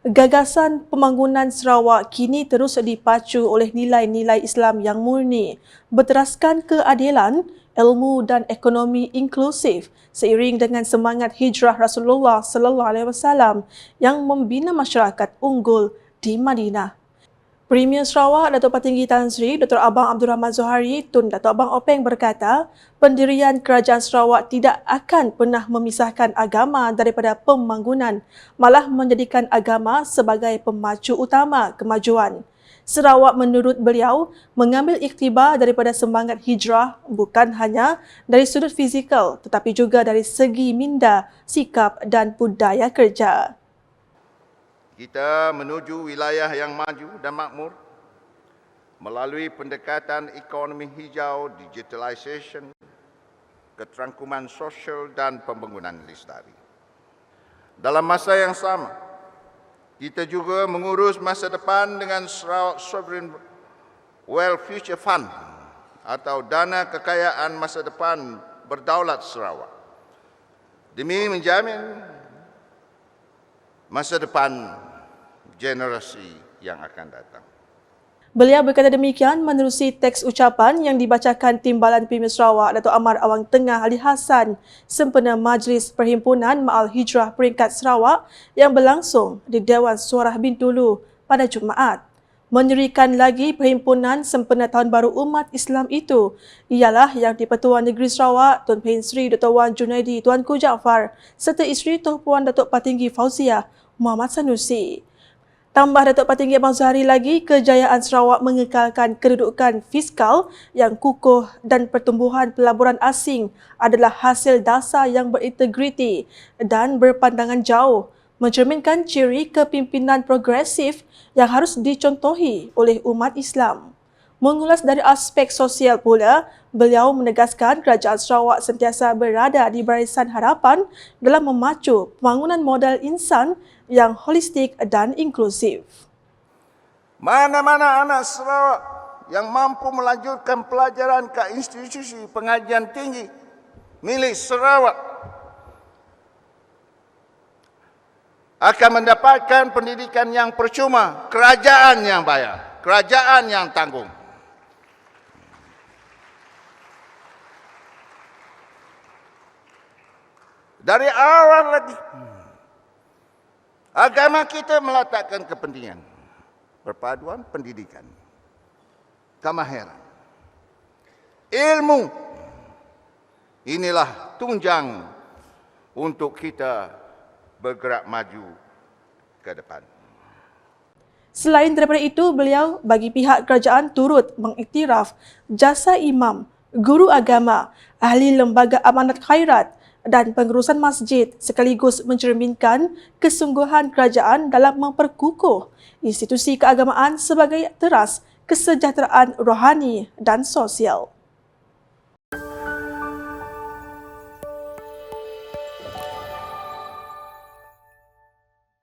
Gagasan pembangunan Sarawak kini terus dipacu oleh nilai-nilai Islam yang murni, berteraskan keadilan, ilmu dan ekonomi inklusif seiring dengan semangat hijrah Rasulullah sallallahu alaihi wasallam yang membina masyarakat unggul di Madinah. Premier Sarawak Datuk Patinggi Tan Sri Dr. Abang Abdul Rahman Zohari Tun Datuk Abang Openg berkata, pendirian Kerajaan Sarawak tidak akan pernah memisahkan agama daripada pembangunan, malah menjadikan agama sebagai pemacu utama kemajuan. Sarawak menurut beliau mengambil iktibar daripada semangat hijrah bukan hanya dari sudut fizikal tetapi juga dari segi minda, sikap dan budaya kerja. Kita menuju wilayah yang maju dan makmur melalui pendekatan ekonomi hijau, digitalisation, keterangkuman sosial dan pembangunan lestari. Dalam masa yang sama, kita juga mengurus masa depan dengan Sarawak Sovereign Wealth Future Fund atau dana kekayaan masa depan berdaulat Sarawak demi menjamin masa depan generasi yang akan datang. Beliau berkata demikian menerusi teks ucapan yang dibacakan Timbalan Premier Sarawak Datuk Amar Awang Tengah Ali Hassan sempena Majlis Perhimpunan Ma'al Hijrah Peringkat Sarawak yang berlangsung di Dewan Suara Bintulu pada Jumaat. Menyerikan lagi perhimpunan sempena Tahun Baru Umat Islam itu ialah yang di-Pertuan Negeri Sarawak Tuan Pehin Sri Dr. Wan Junaidi Tuanku Jaafar serta isteri Tuan Puan Datuk Patinggi Fauzia Muhammad Sanusi. Tambah Datuk Patinggi Abang Zuhari lagi, kejayaan Sarawak mengekalkan kedudukan fiskal yang kukuh dan pertumbuhan pelaburan asing adalah hasil dasar yang berintegriti dan berpandangan jauh, mencerminkan ciri kepimpinan progresif yang harus dicontohi oleh umat Islam. Mengulas dari aspek sosial pula, beliau menegaskan kerajaan Sarawak sentiasa berada di barisan harapan dalam memacu pembangunan modal insan yang holistik dan inklusif. Mana-mana anak Sarawak yang mampu melanjutkan pelajaran ke institusi pengajian tinggi milik Sarawak akan mendapatkan pendidikan yang percuma, kerajaan yang bayar, kerajaan yang tanggung. Dari awal lagi, Agama kita meletakkan kepentingan perpaduan pendidikan, kemahiran, ilmu. Inilah tunjang untuk kita bergerak maju ke depan. Selain daripada itu, beliau bagi pihak kerajaan turut mengiktiraf jasa imam, guru agama, ahli lembaga amanat khairat dan pengurusan masjid sekaligus mencerminkan kesungguhan kerajaan dalam memperkukuh institusi keagamaan sebagai teras kesejahteraan rohani dan sosial.